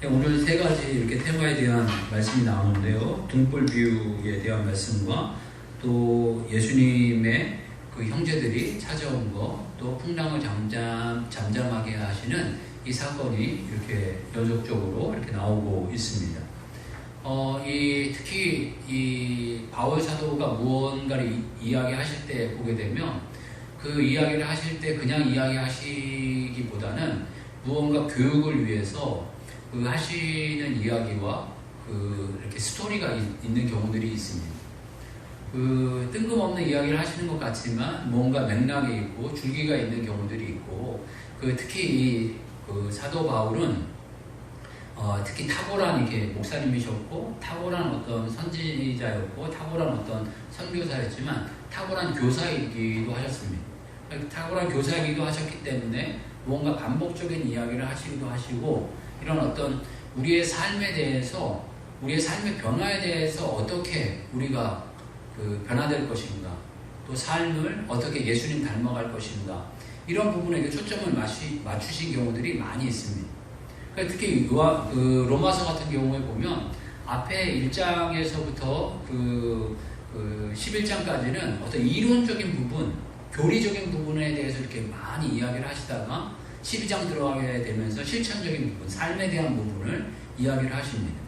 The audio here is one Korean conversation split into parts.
네, 오늘 세 가지 이렇게 테마에 대한 말씀이 나오는데요. 등불 비유에 대한 말씀과 또 예수님의 그 형제들이 찾아온 거, 또 풍랑을 잠잠, 잠잠하게 하시는 이 사건이 이렇게 연속적으로 이렇게 나오고 있습니다. 어, 이, 특히 이 바울 사도가 무언가를 이, 이야기하실 때 보게 되면 그 이야기를 하실 때 그냥 이야기하시기보다는 무언가 교육을 위해서 그 하시는 이야기와 그 이렇게 스토리가 있, 있는 경우들이 있습니다. 그 뜬금없는 이야기를 하시는 것 같지만 뭔가 맥락이 있고 줄기가 있는 경우들이 있고 그 특히 이그 사도 바울은 어, 특히 탁월한 이게 목사님이셨고 탁월한 어떤 선지자였고 탁월한 어떤 선교사였지만 탁월한 교사이기도 하셨습니다. 탁월한 교사이기도 하셨기 때문에 무언가 반복적인 이야기를 하시기도 하시고 이런 어떤 우리의 삶에 대해서 우리의 삶의 변화에 대해서 어떻게 우리가 그 변화될 것인가 또 삶을 어떻게 예수님 닮아갈 것인가 이런 부분에 초점을 맞추신 경우들이 많이 있습니다. 그러니까 특히 요하, 그 로마서 같은 경우에 보면 앞에 1장에서부터 그, 그 11장까지는 어떤 이론적인 부분, 교리적인 부분에 대해서 이렇게 많이 이야기를 하시다가 12장 들어가게 되면서 실천적인 부분, 삶에 대한 부분을 이야기를 하십니다.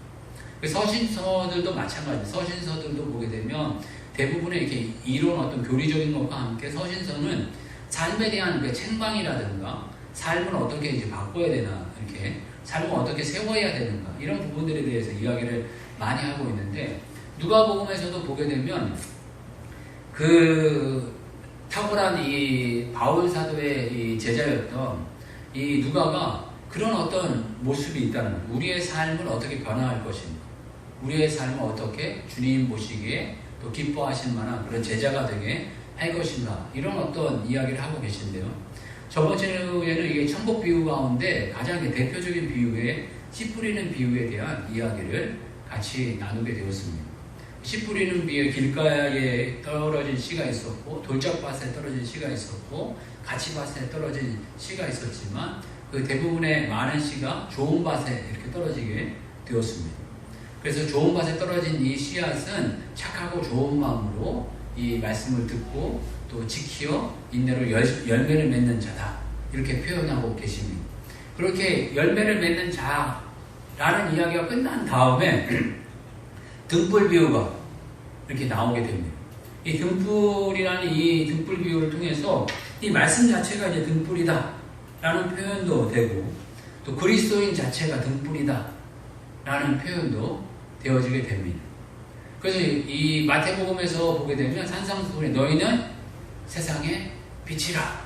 그 서신서들도 마찬가지, 서신서들도 보게 되면 대부분의 이렇게 이론 어떤 교리적인 것과 함께 서신서는 삶에 대한 그 책망이라든가 삶을 어떻게 이제 바꿔야 되나 이렇게 삶을 어떻게 세워야 되는가 이런 부분들에 대해서 이야기를 많이 하고 있는데 누가복음에서도 보게 되면 그 탁월한 이 바울 사도의 이 제자였던 이 누가가 그런 어떤 모습이 있다는 거예요. 우리의 삶을 어떻게 변화할 것인가. 우리의 삶을 어떻게 주님 보시기에 또 기뻐하실 만한 그런 제자가 되게 할 것인가. 이런 어떤 이야기를 하고 계신데요. 저번 주에는 이게 천국 비유 가운데 가장 대표적인 비유의 씨 뿌리는 비유에 대한 이야기를 같이 나누게 되었습니다. 씨 뿌리는 비유 길가에 떨어진 씨가 있었고 돌짝밭에 떨어진 씨가 있었고 가치밭에 떨어진 씨가 있었지만 그 대부분의 많은 씨가 좋은 밭에 이렇게 떨어지게 되었습니다. 그래서 좋은 밭에 떨어진 이 씨앗은 착하고 좋은 마음으로 이 말씀을 듣고 또 지키어 인내로 열매를 맺는 자다. 이렇게 표현하고 계십니다. 그렇게 열매를 맺는 자라는 이야기가 끝난 다음에 등불 비유가 이렇게 나오게 됩니다. 이 등불이라는 이 등불 비유를 통해서 이 말씀 자체가 이제 등불이다 라는 표현도 되고 또 그리스도인 자체가 등불이다 라는 표현도 되어지게 됩니다. 그래서 이 마태복음에서 보게 되면 산상수훈에 너희는 세상의 빛이라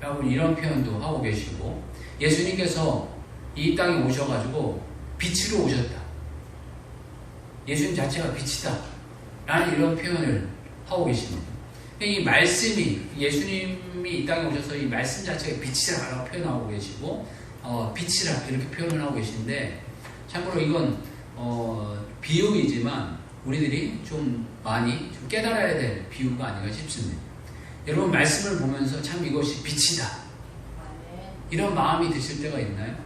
라고 이런 표현도 하고 계시고 예수님께서 이 땅에 오셔가지고 빛으로 오셨다. 예수님 자체가 빛이다. 라는 이런 표현을 하고 계십니다. 이 말씀이 예수님이 이 땅에 오셔서 이 말씀 자체가 빛이라고 표현하고 계시고 어, 빛이라 이렇게 표현을 하고 계신데 참고로 이건 어, 비유이지만 우리들이 좀 많이 좀 깨달아야 될 비유가 아닌가 싶습니다. 여러분 말씀을 보면서 참 이것이 빛이다. 이런 마음이 드실 때가 있나요?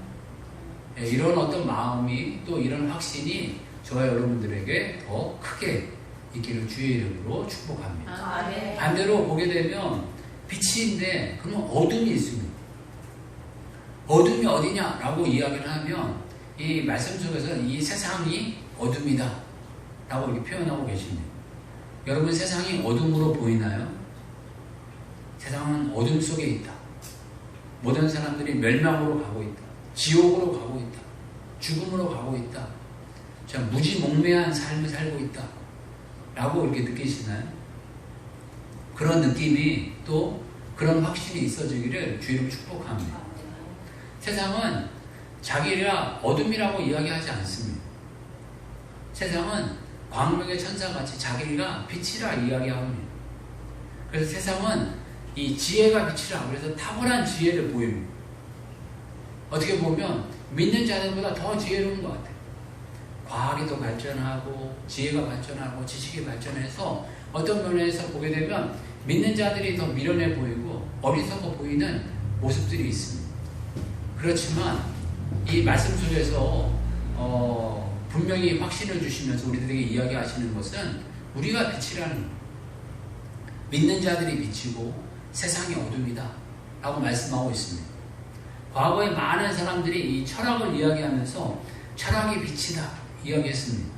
네, 이런 어떤 마음이 또 이런 확신이 저와 여러분들에게 더 크게 있기를 주의 이름으로 축복합니다. 아, 네. 반대로 보게 되면 빛이인데 그러면 어둠이 있습니다. 어둠이 어디냐라고 이야기를 하면 이 말씀 속에서 이 세상이 어둠이다 라고 이렇게 표현하고 계십니다. 여러분 세상이 어둠으로 보이나요? 세상은 어둠 속에 있다. 모든 사람들이 멸망으로 가고 있다. 지옥으로 가고 있다. 죽음으로 가고 있다. 자, 무지몽매한 삶을 살고 있다. 라고 이렇게 느끼시나요? 그런 느낌이 또 그런 확신이 있어지기를 주의로 축복합니다. 세상은 자기가 어둠이라고 이야기하지 않습니다. 세상은 광명의 천사같이 자기가 빛이라 이야기합니다. 그래서 세상은 이 지혜가 빛이라 그래서 탁월한 지혜를 보입니다. 어떻게 보면 믿는 자들보다 더 지혜로운 것 같아요. 과학이 더 발전하고 지혜가 발전하고 지식이 발전해서 어떤 면에서 보게 되면 믿는 자들이 더 미련해 보이고 어리석어 보이는 모습들이 있습니다. 그렇지만 이 말씀 속에서 어, 분명히 확신을 주시면서 우리들에게 이야기하시는 것은 우리가 빛이라는 것. 믿는 자들이 빛이고 세상이 어둠이다 라고 말씀하고 있습니다. 과거에 많은 사람들이 이 철학을 이야기하면서 철학이 빛이다 이야기했습니다.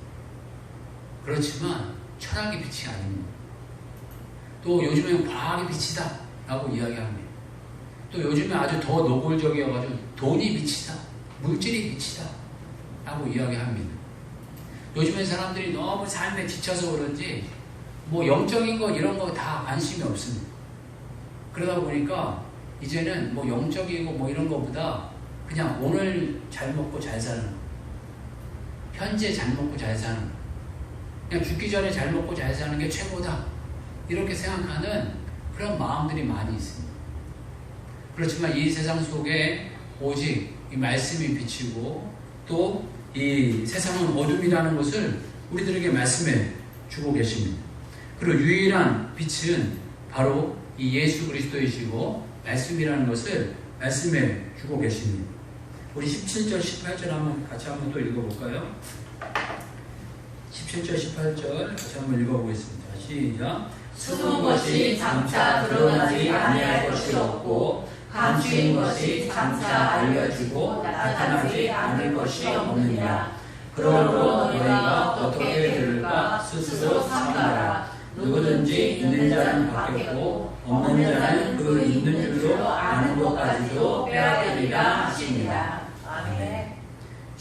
그렇지만 철학이 빛이 아닙니다. 또 요즘엔 과학이 빛이다 라고 이야기합니다. 또 요즘에 아주 더 노골적이어가지고 돈이 빛이다, 물질이 빛이다 라고 이야기합니다. 요즘에 사람들이 너무 삶에 지쳐서 그런지 뭐 영적인 거 이런 거 다 관심이 없습니다. 그러다 보니까 이제는 뭐 영적이고 뭐 이런 거보다 그냥 오늘 잘 먹고 잘 사는 거. 현재 잘 먹고 잘 사는 거. 그냥 죽기 전에 잘 먹고 잘 사는 게 최고다. 이렇게 생각하는 그런 마음들이 많이 있습니다. 그렇지만 이 세상 속에 오직 이 말씀이 비치고 또 이 세상은 어둠이라는 것을 우리들에게 말씀해 주고 계십니다. 그리고 유일한 빛은 바로 이 예수 그리스도이시고 말씀이라는 것을 말씀해 주고 계십니다. 우리 17절, 18절 한번 같이 한번 또 읽어볼까요? 17절, 18절 같이 한번 읽어보겠습니다. 시작. 숨은 것이 장차 드러나지 아니할 것이 없고 감추인 것이 장차 알려지고 나타나지 않을 것이 없느니라. 그러므로 너희가 어떻게 들을까 스스로 삼가라. 누구든지 있는 자는 받겠고 없는 자는 그 있는 줄로 아는 것까지도 빼앗으리라 하시니라. 아멘.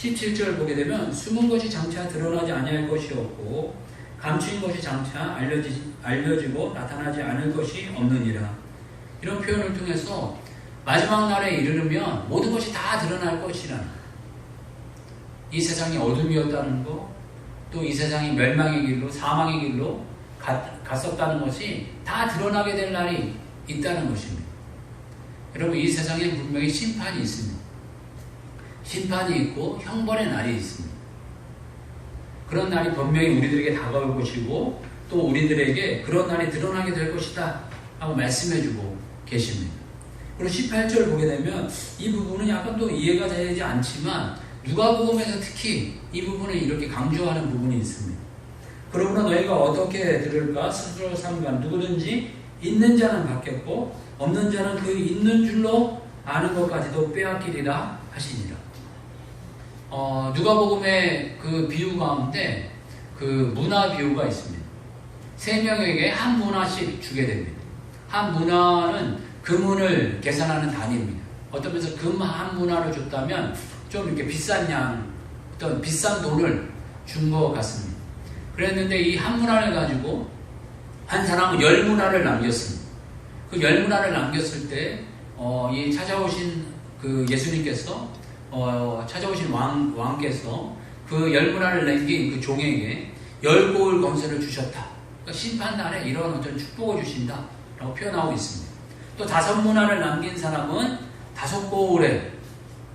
17절 보게 되면 숨은 것이 장차 드러나지 아니할 것이 없고 감추인 것이 장차 알려지, 알려지고 나타나지 않을 것이 없느니라. 이런 표현을 통해서 마지막 날에 이르르면 모든 것이 다 드러날 것이라는 이 세상이 어둠이었다는 거, 또이 세상이 멸망의 길로, 사망의 길로 갔, 갔었다는 것이 다 드러나게 될 날이 있다는 것입니다. 여러분, 이 세상에 분명히 심판이 있습니다. 심판이 있고 형벌의 날이 있습니다. 그런 날이 분명히 우리들에게 다가올 것이고 또 우리들에게 그런 날이 드러나게 될 것이다 하고 말씀해주고 계십니다. 그리고 18절 보게 되면 이 부분은 약간 또 이해가 되지 않지만 누가복음에서 특히 이 부분을 이렇게 강조하는 부분이 있습니다. 그러므로 너희가 어떻게 들을까 스스로 삼가 누구든지 있는 자는 받겠고 없는 자는 그 있는 줄로 아는 것까지도 빼앗기리라 하시니라. 어, 누가복음의 그 비유 가운데 그 문화 비유가 있습니다. 세 명에게 한 문화씩 주게 됩니다. 한 문화는 금은을 계산하는 단위입니다. 어떤 면에서 금 한 문화를 줬다면 좀 이렇게 비싼 양, 어떤 비싼 돈을 준 것 같습니다. 그랬는데 이 한 문화를 가지고 한 사람은 열 문화를 남겼습니다. 그 열 문화를 남겼을 때, 어, 이 찾아오신 그 예수님께서, 어, 찾아오신 왕, 왕께서 그 열 문화를 남긴 그 종에게 열 고을 건설을 주셨다. 그러니까 심판날에 이런 어떤 축복을 주신다. 라고 표현하고 있습니다. 또 다섯 문화를 남긴 사람은 다섯 고을의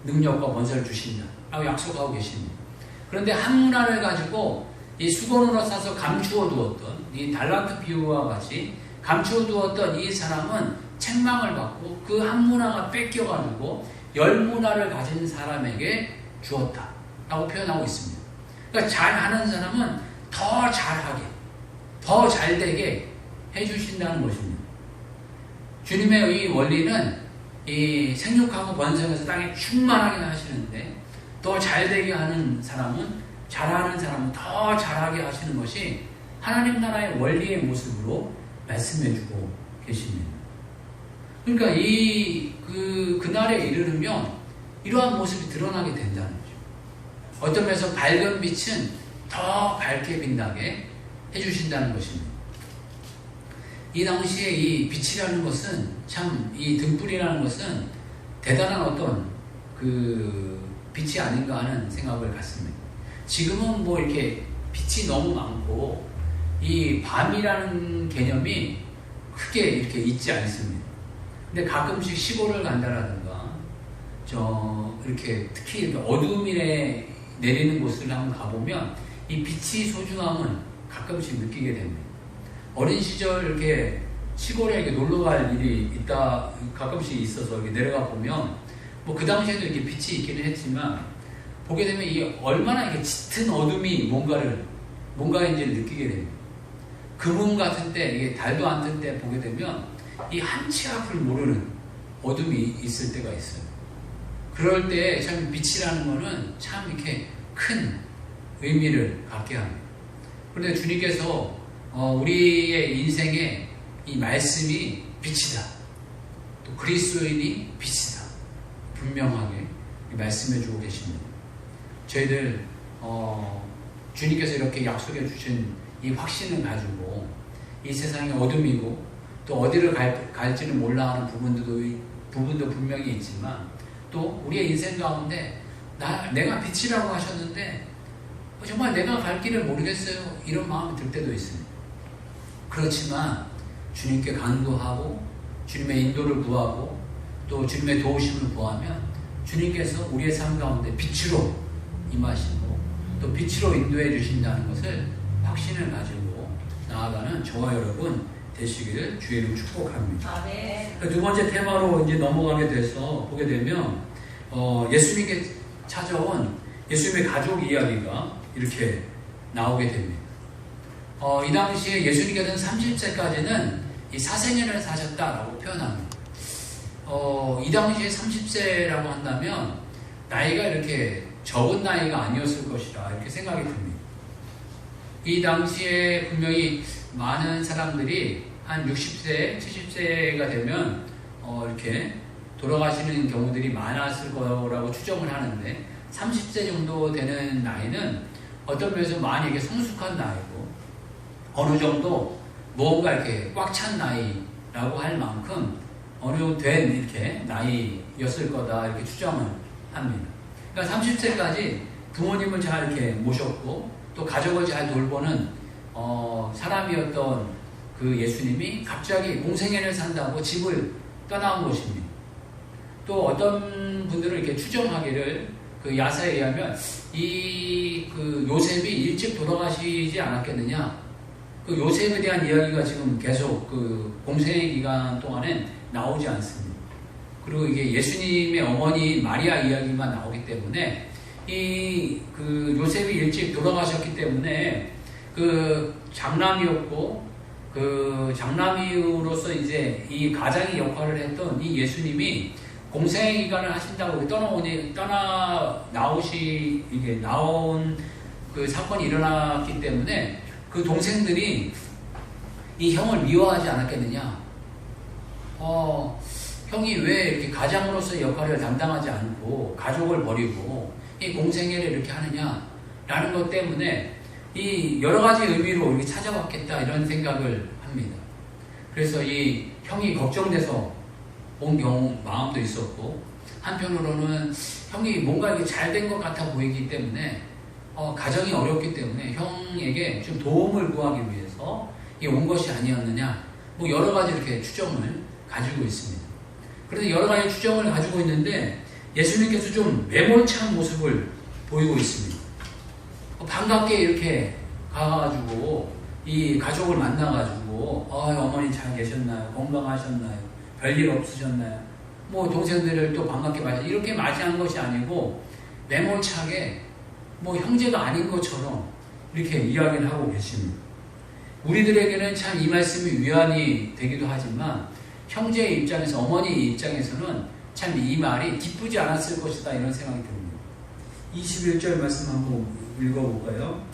능력과 건설을 주신다. 라고 약속하고 계십니다. 그런데 한 문화를 가지고 이 수건으로 싸서 감추어 두었던 이 달란트 비유와 같이 감추어 두었던 이 사람은 책망을 받고 그 한 문화가 뺏겨가지고 열 문화를 가진 사람에게 주었다. 라고 표현하고 있습니다. 그러니까 잘하는 사람은 더 잘하게, 더 잘되게 해주신다는 것입니다. 주님의 이 원리는 이 생육하고 번성해서 땅에 충만하게 하시는데 더 잘되게 하는 사람은 잘하는 사람은 더 잘하게 하시는 것이 하나님 나라의 원리의 모습으로 말씀해주고 계십니다. 그러니까 이 그 그날에 이르르면 이러한 모습이 드러나게 된다는 거죠. 어떤 면에서 밝은 빛은 더 밝게 빛나게 해주신다는 것입니다. 이 당시에 이 빛이라는 것은 참 이 등불이라는 것은 대단한 어떤 그 빛이 아닌가 하는 생각을 갖습니다. 지금은 뭐 이렇게 빛이 너무 많고 이 밤이라는 개념이 크게 이렇게 있지 않습니다. 근데 가끔씩 시골을 간다라든가 저 이렇게 특히 이렇게 어둠이 내리는 곳을 한번 가보면 이 빛이 소중함은 가끔씩 느끼게 됩니다. 어린 시절 이렇게 시골에 이렇게 놀러 갈 일이 있다 가끔씩 있어서 이렇게 내려가 보면 뭐 그 당시에도 이렇게 빛이 있기는 했지만 보게 되면 이 얼마나 이게 짙은 어둠이 뭔가를 뭔가인지를 느끼게 됩니다. 금음 같은 때 이게 달도 안뜰때 보게 되면 이 한치 앞을 모르는 어둠이 있을 때가 있어요. 그럴 때 참 빛이라는 거는 참 이렇게 큰 의미를 갖게 합니다. 그런데 주님께서 어, 우리의 인생에 이 말씀이 빛이다. 또 그리스도인이 빛이다. 분명하게 말씀해 주고 계십니다. 저희들 어, 주님께서 이렇게 약속해 주신 이 확신을 가지고 이 세상이 어둠이고 또 어디를 갈, 갈지는 몰라 하는 부분도, 부분도 분명히 있지만 또 우리의 인생 가운데 나, 내가 빛이라고 하셨는데 정말 내가 갈 길을 모르겠어요. 이런 마음이 들 때도 있습니다. 그렇지만 주님께 간구하고 주님의 인도를 구하고 또 주님의 도우심을 구하면 주님께서 우리의 삶 가운데 빛으로 임하시고 또 빛으로 인도해 주신다는 것을 확신을 가지고 나아가는 저와 여러분 되시기를 주의 이름 축복합니다. 아멘. 두 번째 테마로 이제 넘어가게 돼서 보게 되면 어, 예수님께 찾아온 예수님의 가족 이야기가 이렇게 나오게 됩니다. 어, 이 당시에 예수님께서는 30세까지는 이 사생년을 사셨다라고 표현합니다. 어, 이 당시에 30세라고 한다면 나이가 이렇게 적은 나이가 아니었을 것이라 이렇게 생각이 듭니다. 이 당시에 분명히 많은 사람들이 한 60세, 70세가 되면 어, 이렇게 돌아가시는 경우들이 많았을 거라고 추정을 하는데 30세 정도 되는 나이는 어떤 면에서 많이 이게 성숙한 나이고 어느 정도 무언가 이렇게 꽉 찬 나이라고 할 만큼 어느 정도 된 이렇게 나이였을 거다 이렇게 추정을 합니다. 그러니까 30세까지 부모님을 잘 이렇게 모셨고 또 가족을 잘 돌보는 어, 사람이었던 그 예수님이 갑자기 공생애를 산다고 집을 떠나온 것입니다. 또 어떤 분들은 이렇게 추정하기를 그 야사에 의하면 이 그 요셉이 일찍 돌아가시지 않았겠느냐. 그 요셉에 대한 이야기가 지금 계속 그 공생애 기간 동안에 나오지 않습니다. 그리고 이게 예수님의 어머니 마리아 이야기만 나오기 때문에 이 그 요셉이 일찍 돌아가셨기 때문에 그 장남이었고 그 장남이로서 이제 이 가장의 역할을 했던 이 예수님이 공생 기간을 하신다고 떠나오니 떠나 나오시 이게 나온 그 사건이 일어났기 때문에 그 동생들이 이 형을 미워하지 않았겠느냐? 어, 형이 왜 이렇게 가장으로서 역할을 담당하지 않고 가족을 버리고 이 공생애를 이렇게 하느냐? 라는 것 때문에 이 여러 가지 의미로 이렇게 찾아왔겠다 이런 생각을 합니다. 그래서 이 형이 걱정돼서 온 경우 마음도 있었고 한편으로는 형이 뭔가 이게 잘 된 것 같아 보이기 때문에 어, 가정이 어렵기 때문에 형에게 좀 도움을 구하기 위해서 이온 것이 아니었느냐 뭐 여러 가지 이렇게 추정을 가지고 있습니다. 그런데 여러 가지 추정을 가지고 있는데 예수님께서 좀 매몰찬 모습을 보이고 있습니다. 어, 반갑게 이렇게 가가지고 이 가족을 만나가지고 어, 어머니 잘 계셨나요? 건강하셨나요? 별일 없으셨나요? 뭐 동생들을 또 반갑게 맞이 이렇게 맞이한 것이 아니고 매몰차게 뭐 형제가 아닌 것처럼 이렇게 이야기를 하고 계십니다. 우리들에게는 참 이 말씀이 위안이 되기도 하지만 형제의 입장에서 어머니 입장에서는 참 이 말이 기쁘지 않았을 것이다 이런 생각이 듭니다. 21절 말씀 한번 읽어볼까요?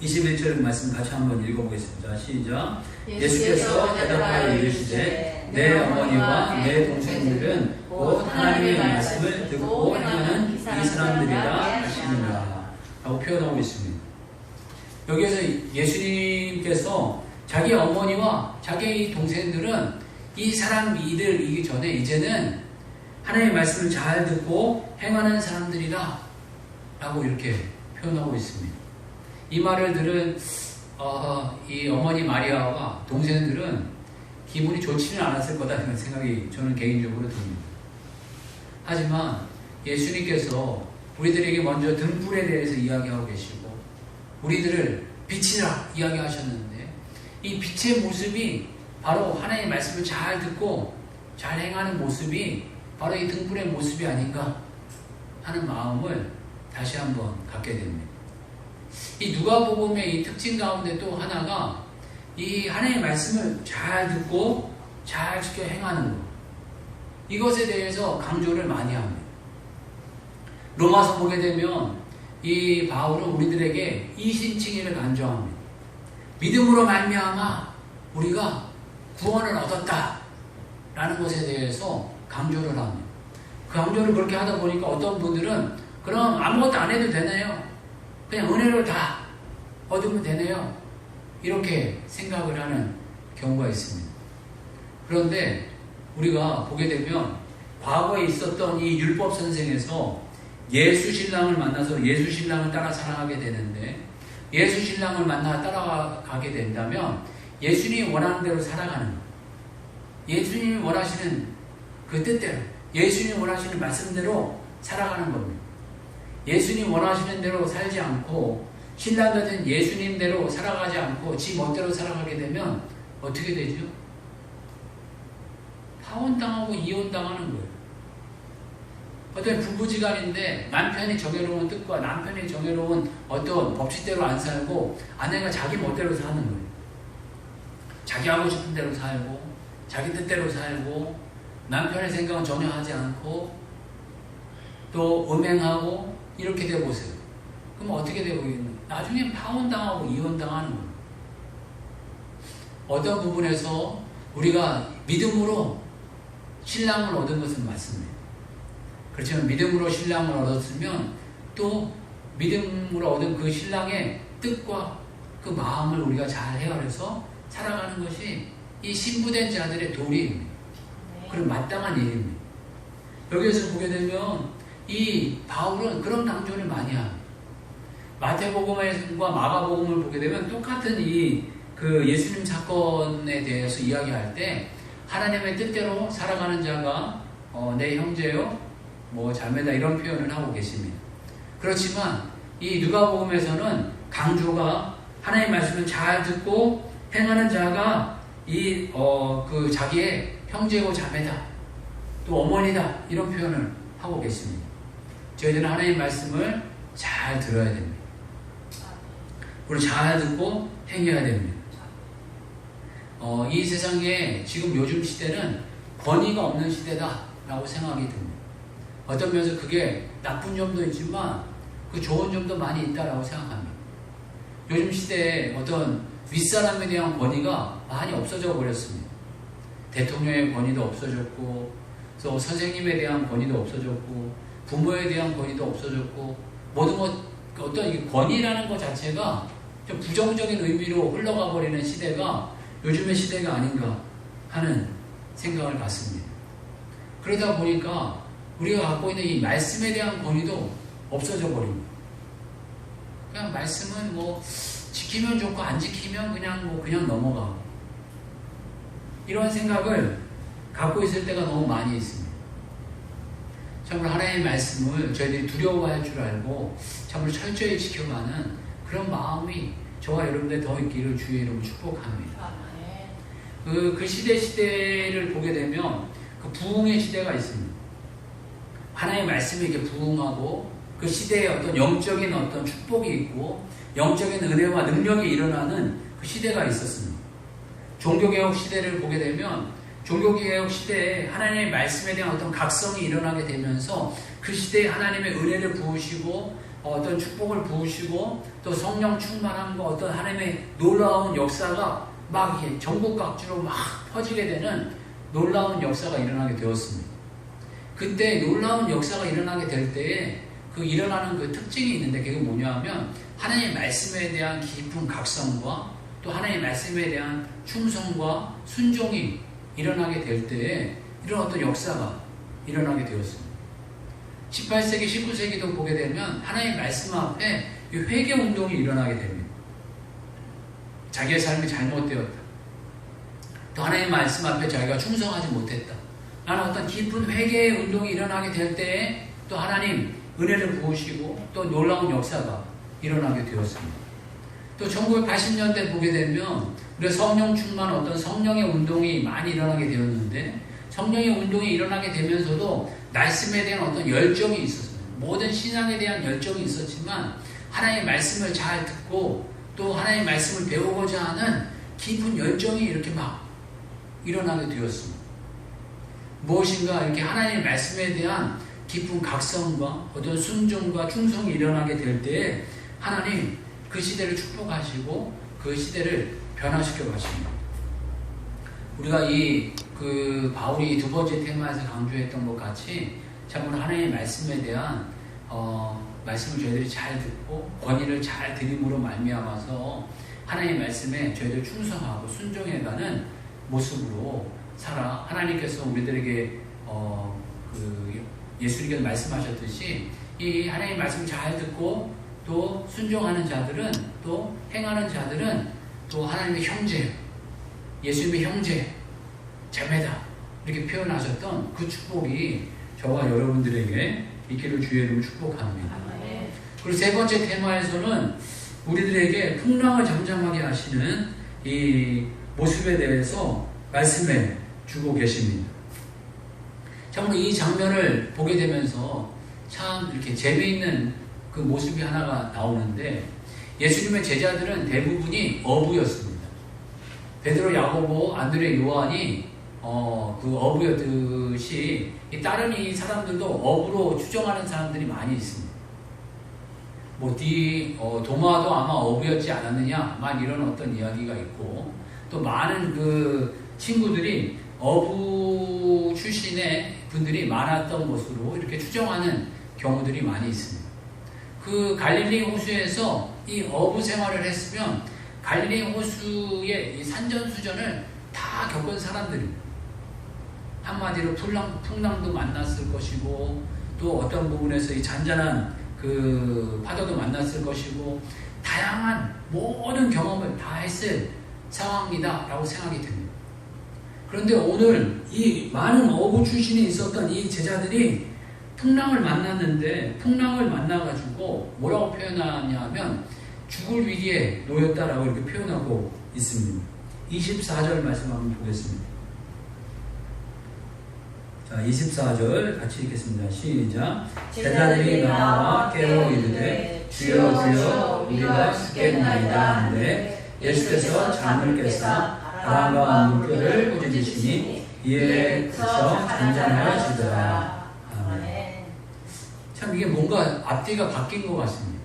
21절 말씀 같이 한번 읽어보겠습니다. 시작. 예수께서 대답하여 이르시되 내 어머니와 내 동생들은 곧 하나님의 말씀을 듣고 행하는 이 사람들이라 하시느니라 라고 표현하고 있습니다. 여기에서 예수님께서 자기 어머니와 자기 동생들은 이 사람 이들이기 전에 이제는 하나님의 말씀을 잘 듣고 행하는 사람들이다 라고 이렇게 표현하고 있습니다. 이 말을 들은 어, 이 어머니 마리아와 동생들은 기분이 좋지는 않았을 거다라는 생각이 저는 개인적으로 듭니다. 하지만 예수님께서 우리들에게 먼저 등불에 대해서 이야기하고 계시고 우리들을 빛이라 이야기하셨는데 이 빛의 모습이 바로 하나님의 말씀을 잘 듣고 잘 행하는 모습이 바로 이 등불의 모습이 아닌가 하는 마음을 다시 한번 갖게 됩니다. 이 누가복음의 이 특징 가운데 또 하나가 이 하나님의 말씀을 잘 듣고 잘 지켜 행하는 것. 이것에 대해서 강조를 많이 합니다. 로마서 보게 되면 이 바울은 우리들에게 이신칭의를 강조합니다. 믿음으로 말미암아 우리가 구원을 얻었다 라는 것에 대해서 강조를 합니다. 그 강조를 그렇게 하다 보니까 어떤 분들은 그럼 아무것도 안 해도 되네요. 그냥 은혜를 다 얻으면 되네요. 이렇게 생각을 하는 경우가 있습니다. 그런데 우리가 보게 되면 과거에 있었던 이 율법 선생에서 예수 신랑을 만나서 예수 신랑을 따라 살아가게 되는데 예수 신랑을 만나 따라가게 된다면 예수님이 원하는 대로 살아가는 것. 예수님이 원하시는 그 뜻대로 예수님이 원하시는 말씀대로 살아가는 겁니다. 예수님 원하시는 대로 살지 않고 신랑 같은 예수님대로 살아가지 않고 지 멋대로 살아가게 되면 어떻게 되죠? 파혼당하고 이혼당하는 거예요. 어떤 부부지간인데 남편이 정해놓은 뜻과 남편이 정해놓은 어떤 법칙대로 안 살고 아내가 자기 멋대로 사는 거예요. 자기 하고 싶은 대로 살고 자기 뜻대로 살고 남편의 생각은 전혀 하지 않고 또 음행하고 이렇게 돼 보세요. 그럼 어떻게 되고 있는? 나중에 파혼당하고 이혼당하는 거예요. 어떤 부분에서 우리가 믿음으로 신랑을 얻은 것은 맞습니다. 그렇지만 믿음으로 신랑을 얻었으면 또 믿음으로 얻은 그 신랑의 뜻과 그 마음을 우리가 잘 헤아려서 살아가는 것이 이 신부된 자들의 도리입니다. 그런 마땅한 일입니다. 여기에서 보게 되면 이 바울은 그런 강조를 많이 합니다. 마태복음과 마가복음을 보게 되면 똑같은 이 그 예수님 사건에 대해서 이야기할 때 하나님의 뜻대로 살아가는 자가 어, 내 형제요, 뭐 자매다 이런 표현을 하고 계십니다. 그렇지만 이 누가복음에서는 강조가 하나님 말씀을 잘 듣고 행하는 자가 이 어 그 자기의 형제고 자매다 또 어머니다 이런 표현을 하고 계십니다. 저희들은 하나님 말씀을 잘 들어야 됩니다. 그리고 잘 듣고 행해야 됩니다. 어, 이 세상에 지금 요즘 시대는 권위가 없는 시대다라고 생각이 듭니다. 어떤 면에서 그게 나쁜 점도 있지만 그 좋은 점도 많이 있다라고 생각합니다. 요즘 시대에 어떤 윗사람에 대한 권위가 많이 없어져 버렸습니다. 대통령의 권위도 없어졌고, 또 선생님에 대한 권위도 없어졌고, 부모에 대한 권위도 없어졌고, 모든 것, 어떤 이 권위라는 것 자체가 좀 부정적인 의미로 흘러가 버리는 시대가 요즘의 시대가 아닌가 하는 생각을 갖습니다. 그러다 보니까 우리가 갖고 있는 이 말씀에 대한 권위도 없어져 버립니다. 그냥 말씀은 뭐 지키면 좋고 안 지키면 그냥 뭐 그냥 넘어가고 이런 생각을 갖고 있을 때가 너무 많이 있습니다. 참으로 하나님의 말씀을 저희들이 두려워할 줄 알고 참으로 철저히 지켜가는 그런 마음이 저와 여러분들 더 있기를 주의 이름으로 축복합니다. 그, 그 시대 시대를 보게 되면 그 부흥의 시대가 있습니다. 하나님의 말씀이 이렇게 부흥하고 그 시대에 어떤 영적인 어떤 축복이 있고 영적인 은혜와 능력이 일어나는 그 시대가 있었습니다. 종교개혁 시대를 보게 되면 종교개혁 시대에 하나님의 말씀에 대한 어떤 각성이 일어나게 되면서 그 시대에 하나님의 은혜를 부으시고 어떤 축복을 부으시고 또 성령 충만함과 어떤 하나님의 놀라운 역사가 막 전국 각지로 막 퍼지게 되는 놀라운 역사가 일어나게 되었습니다. 그때 놀라운 역사가 일어나게 될 때에 그 일어나는 그 특징이 있는데 그게 뭐냐 하면 하나님의 말씀에 대한 깊은 각성과 또 하나님의 말씀에 대한 충성과 순종이 일어나게 될 때에 이런 어떤 역사가 일어나게 되었습니다. 18세기, 19세기도 보게 되면 하나님의 말씀 앞에 회개 운동이 일어나게 됩니다. 자기의 삶이 잘못되었다. 또 하나님의 말씀 앞에 자기가 충성하지 못했다. 라는 어떤 깊은 회개의 운동이 일어나게 될 때에 또 하나님 은혜를 부으시고 또 놀라운 역사가 일어나게 되었습니다. 또 1980년대 보게 되면 우리 성령 충만 어떤 성령의 운동이 많이 일어나게 되었는데 성령의 운동이 일어나게 되면서도 말씀에 대한 어떤 열정이 있었어요. 모든 신앙에 대한 열정이 있었지만 하나님의 말씀을 잘 듣고 또 하나님의 말씀을 배우고자 하는 깊은 열정이 이렇게 막 일어나게 되었습니다. 무엇인가 이렇게 하나님의 말씀에 대한 깊은 각성과 어떤 순종과 충성이 일어나게 될 때에 하나님 그 시대를 축복하시고 그 시대를 변화시켜 가십니다. 우리가 이 그 바울이 두 번째 테마에서 강조했던 것 같이 참으로 하나님의 말씀에 대한 어, 말씀을 저희들이 잘 듣고 권위를 잘 드림으로 말미암아서 하나님의 말씀에 저희들 충성하고 순종해가는 모습으로 살아 하나님께서 우리들에게 어, 그 예수님께서 말씀하셨듯이 이 하나님의 말씀 잘 듣고 또 순종하는 자들은 또 행하는 자들은 또 하나님의 형제 예수님의 형제 자매다 이렇게 표현하셨던 그 축복이 저와 여러분들에게 있기를 주의 이름으로 축복합니다. 그리고 세 번째 테마에서는 우리들에게 풍랑을 잠잠하게 하시는 이 모습에 대해서 말씀해 주고 계십니다. 참으로 이 장면을 보게 되면서 참 이렇게 재미있는 그 모습이 하나가 나오는데 예수님의 제자들은 대부분이 어부였습니다. 베드로, 야고보, 안드레, 요한이 어, 그 어부였듯이 이 다른 이 사람들도 어부로 추정하는 사람들이 많이 있습니다. 뭐, 디, 어, 도마도 아마 어부였지 않았느냐, 막 이런 어떤 이야기가 있고, 또 많은 그 친구들이 어부 출신의 분들이 많았던 것으로 이렇게 추정하는 경우들이 많이 있습니다. 그 갈릴리 호수에서 이 어부 생활을 했으면 갈릴리 호수의 이 산전수전을 다 겪은 사람들입니다. 한마디로 풍랑, 풍랑도 만났을 것이고 또 어떤 부분에서 이 잔잔한 그 파도도 만났을 것이고 다양한 모든 경험을 다 했을 상황이다라고 생각이 됩니다. 그런데 오늘 이 많은 어부 출신이 있었던 이 제자들이 풍랑을 만났는데 풍랑을 만나가지고 뭐라고 표현하냐면 죽을 위기에 놓였다라고 이렇게 표현하고 있습니다. 24절 말씀 한번 보겠습니다. 자, 24절 같이 읽겠습니다. 시작. 제자들이 나와 깨어 이르되 주여 주여 우리가 죽겠나이다 하는데 예수께서 잠을 깨사 바람과 물결을 꾸짖으시니 이에 그쳐 잔잔하시더라. 참 이게 뭔가 앞뒤가 바뀐 것 같습니다.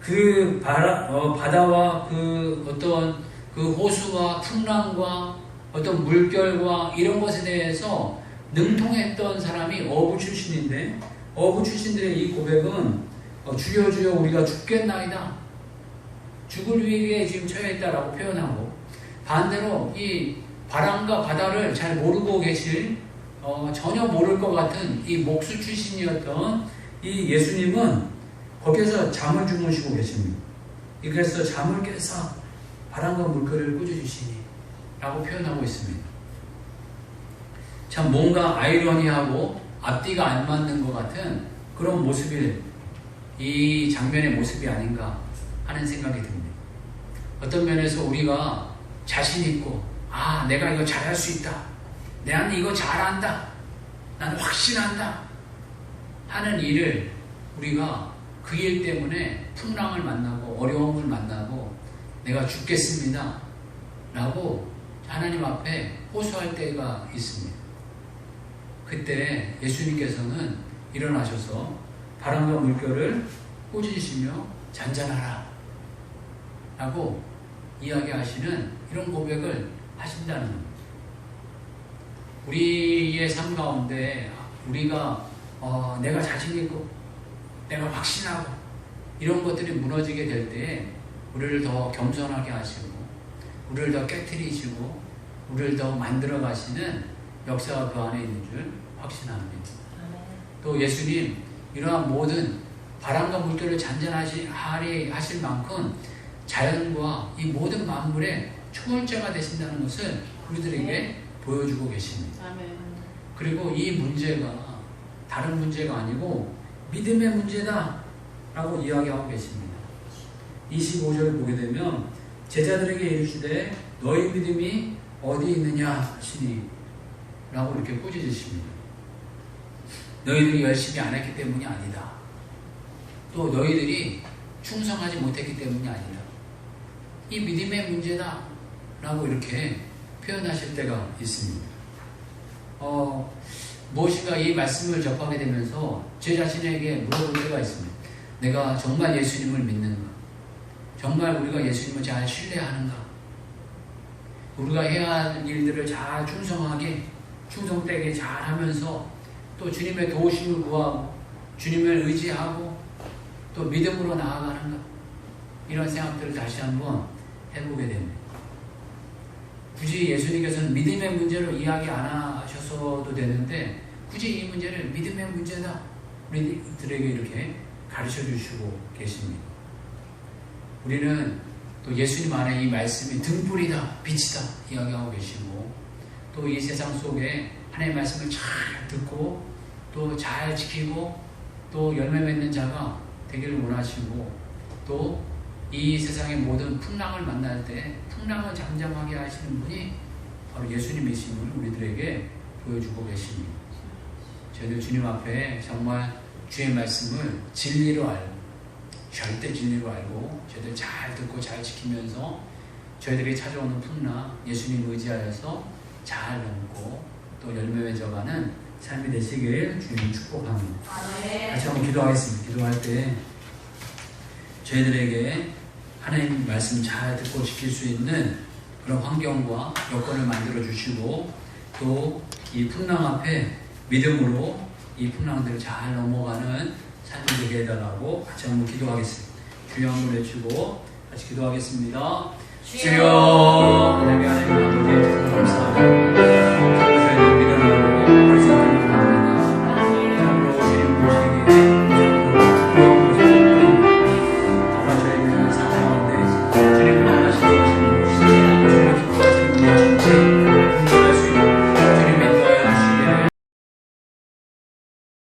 그 바라, 어, 바다와 그 어떤 그 호수와 풍랑과 어떤 물결과 이런 것에 대해서 능통했던 사람이 어부 출신인데 어부 출신들의 이 고백은 어, 주여 주여 우리가 죽겠나이다. 죽을 위기에 지금 처해 있다라고 표현하고 반대로 이 바람과 바다를 잘 모르고 계실 어, 전혀 모를 것 같은 이 목수 출신이었던 이 예수님은 거기에서 잠을 주무시고 계십니다. 그래서 잠을 깨서 바람과 물결을 꾸짖으시니 라고 표현하고 있습니다. 참 뭔가 아이러니하고 앞뒤가 안 맞는 것 같은 그런 모습이 이 장면의 모습이 아닌가 하는 생각이 듭니다. 어떤 면에서 우리가 자신 있고 아 내가 이거 잘할 수 있다. 내가 이거 잘한다. 나는 확신한다. 하는 일을 우리가 그 일 때문에 풍랑을 만나고 어려움을 만나고 내가 죽겠습니다. 라고 하나님 앞에 호소할 때가 있습니다. 그때 예수님께서는 일어나셔서 바람과 물결을 꾸짖으시며 잔잔하라. 라고 이야기하시는 이런 고백을 하신다는 겁니다. 우리의 삶 가운데 우리가 어, 내가 자신 있고 내가 확신하고 이런 것들이 무너지게 될 때에 우리를 더 겸손하게 하시고 우리를 더 깨뜨리시고 우리를 더 만들어 가시는 역사가 그 안에 있는 줄 확신합니다. 또 예수님 이러한 모든 바람과 물결을 잔잔하시 하실 만큼 자연과 이 모든 만물의 초월자가 되신다는 것을 우리들에게 보여주고 계십니다. 아멘. 그리고 이 문제가 다른 문제가 아니고 믿음의 문제다 라고 이야기하고 계십니다. 25절 보게 되면 제자들에게 이르시되 너희 믿음이 어디 있느냐 하시니 라고 이렇게 꾸짖으십니다. 너희들이 열심히 안 했기 때문이 아니다. 또 너희들이 충성하지 못했기 때문이 아니다. 이 믿음의 문제다. 라고 이렇게 표현하실 때가 있습니다. 어, 무엇인가 이 말씀을 접하게 되면서 제 자신에게 물어볼 때가 있습니다. 내가 정말 예수님을 믿는가? 정말 우리가 예수님을 잘 신뢰하는가? 우리가 해야 할 일들을 잘 충성하게, 충성되게 잘 하면서 또 주님의 도우심을 구하고 주님을 의지하고 또 믿음으로 나아가는가? 이런 생각들을 다시 한번 해보게 됩니다. 굳이 예수님께서는 믿음의 문제로 이야기 안 하셔서도 되는데 굳이 이 문제를 믿음의 문제다 우리들에게 이렇게 가르쳐 주시고 계십니다. 우리는 또 예수님 안에 이 말씀이 등불이다, 빛이다 이야기하고 계시고 또 이 세상 속에 하나님의 말씀을 잘 듣고 또 잘 지키고 또 열매 맺는 자가 되기를 원하시고 또 이 세상의 모든 풍랑을 만날 때 풍랑을 잠잠하게 하시는 분이 바로 예수님이심을 우리들에게 보여주고 계십니다. 저희들 주님 앞에 정말 주의 말씀을 진리로 알고 절대 진리로 알고 저희들 잘 듣고 잘 지키면서 저희들이 찾아오는 풍랑 예수님 의지하여서 잘 넘고 또 열매 맺어가는 삶이 되시길 주님 축복합니다. 같이 한번 기도하겠습니다. 기도할 때 저희들에게 하나님 말씀 잘 듣고 지킬 수 있는 그런 환경과 여건을 만들어 주시고 또 이 풍랑 앞에 믿음으로 이 풍랑들을 잘 넘어가는 삶이 되게 해달라고 같이 한번 기도하겠습니다. 주여 한번 외치고 같이 기도하겠습니다. 주여. 하나님 아버지 감사합니다.